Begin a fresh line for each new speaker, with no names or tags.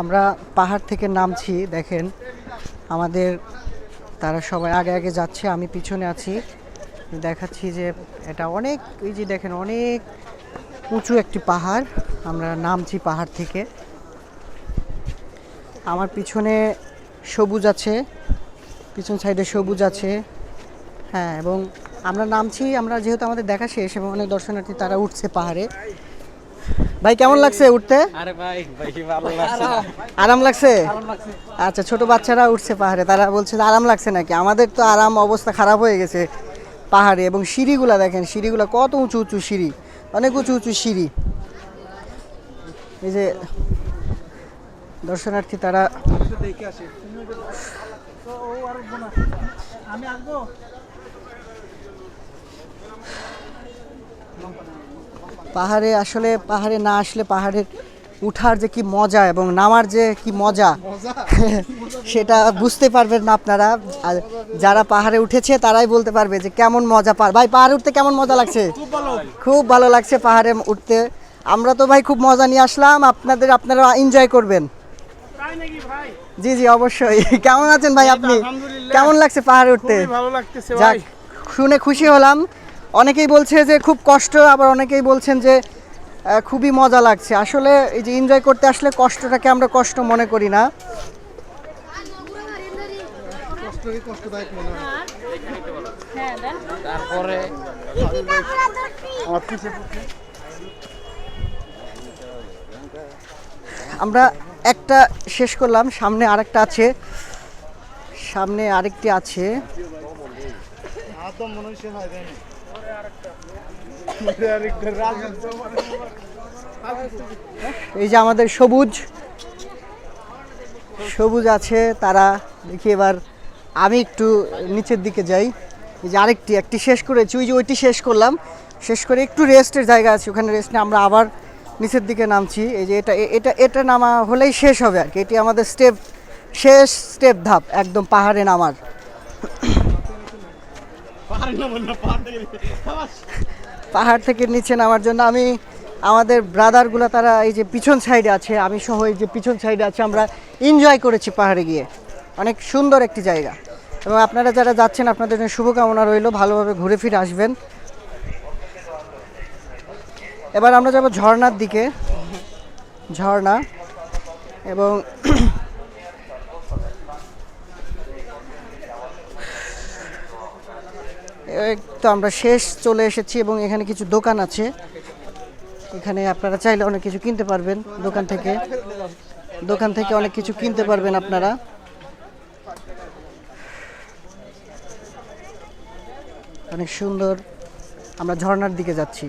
আমরা পাহাড় থেকে নামছি, দেখেন। আমাদের, তারা সবাই আগে আগে যাচ্ছে, আমি পিছনে আছি। দেখাচ্ছি যে এটা অনেক, এই যে দেখেন, অনেক উঁচু একটি পাহাড়। আমরা নামছি পাহাড় থেকে। আমার পিছনে সবুজ আছে, পিছন সাইডে সবুজ আছে। হ্যাঁ এবং আমরা নামছি, আমরা যেহেতু আমাদের দেখা শেষ এবং অনেক দর্শনার্থী তারা উঠছে পাহাড়ে। ভাই কেমন লাগছে উঠতে?
আরে ভাই ভাই ভালো লাগছে।
আরাম লাগছে? আচ্ছা ছোট বাচ্চারা উঠছে পাহাড়ে তারা বলছে যে আরাম লাগছে নাকি? আমাদের তো আরাম অবস্থা খারাপ হয়ে গেছে পাহাড়ে এবং সিঁড়িগুলা দেখেন সিঁড়িগুলা কত উঁচু উঁচু সিঁড়ি অনেক উঁচু উঁচু সিঁড়ি। এই যে দর্শনার্থী তারা
আমি আসব?
পাহাড়ে আসলে পাহাড়ে না আসলে পাহাড়ের উঠার যে কি মজা এবং নামার যে কি মজা সেটা বুঝতে পারবেন না আপনারা। আর যারা পাহাড়ে উঠেছে তারাই বলতে পারবে যে কেমন মজা পার ভাই পাহাড়ে উঠতে কেমন মজা লাগছে?
খুব ভালো
লাগছে। পাহাড়ে উঠতে। আমরা তো ভাই খুব মজা নিয়ে আসলাম। আপনাদের আপনারা এনজয় করবেন। জি জি অবশ্যই। কেমন আছেন ভাই আপনি? কেমন লাগছে পাহাড়ে উঠতে?
ভালো লাগতেছে
যাক শুনে খুশি হলাম। অনেকেই বলছে যে খুব কষ্ট আবার অনেকেই বলছেন যে খুবই মজা লাগছে। আসলে এই যে এনজয় করতে আসলে কষ্টটাকে আমরা কষ্ট মনে করি না। আমরা একটা শেষ করলাম সামনে আরেকটা আছে। সামনে আরেকটি আছে।
মনে হচ্ছে হয় জানি।
এই যে আমাদের সবুজ সবুজ আছে তারা। দেখি এবার আমি একটু নিচের দিকে যাই। এই যে আরেকটি একটি শেষ করেছি। ওই যে ওইটি শেষ করলাম। শেষ করে একটু রেস্টের জায়গা আছে। ওখানে রেস্ট নিয়ে আমরা আবার নিচের দিকে নামছি। এই যে এটা এটা এটা নামা হলেই শেষ হবে আর কি। এটি আমাদের স্টেপ শেষ স্টেপ ধাপ একদম পাহাড়ে নামার। পাহাড় থেকে নিচে নামার জন্য আমি আমাদের ব্রাদারগুলো তারা এই যে পিছন সাইডে আছে, আমি সহ এই যে পিছন সাইডে আছে, আমরা এনজয় করেছি পাহাড়ে গিয়ে। অনেক সুন্দর একটি জায়গা। এবং আপনারা যারা যাচ্ছেন, আপনাদের জন্য শুভকামনা রইল, ভালোভাবে ঘুরে ফিরে আসবেন। এবার আমরা যাব ঝর্ণার দিকে। ঝর্ণা এবং তো আমরা শেষ চলে এসেছি এবং এখানে কিছু দোকান আছে। এখানে আপনারা চাইলে অনেক কিছু কিনতে পারবেন দোকান থেকে। দোকান থেকে অনেক কিছু কিনতে পারবেন আপনারা। অনেক সুন্দর আমরা ঝর্নার দিকে যাচ্ছি।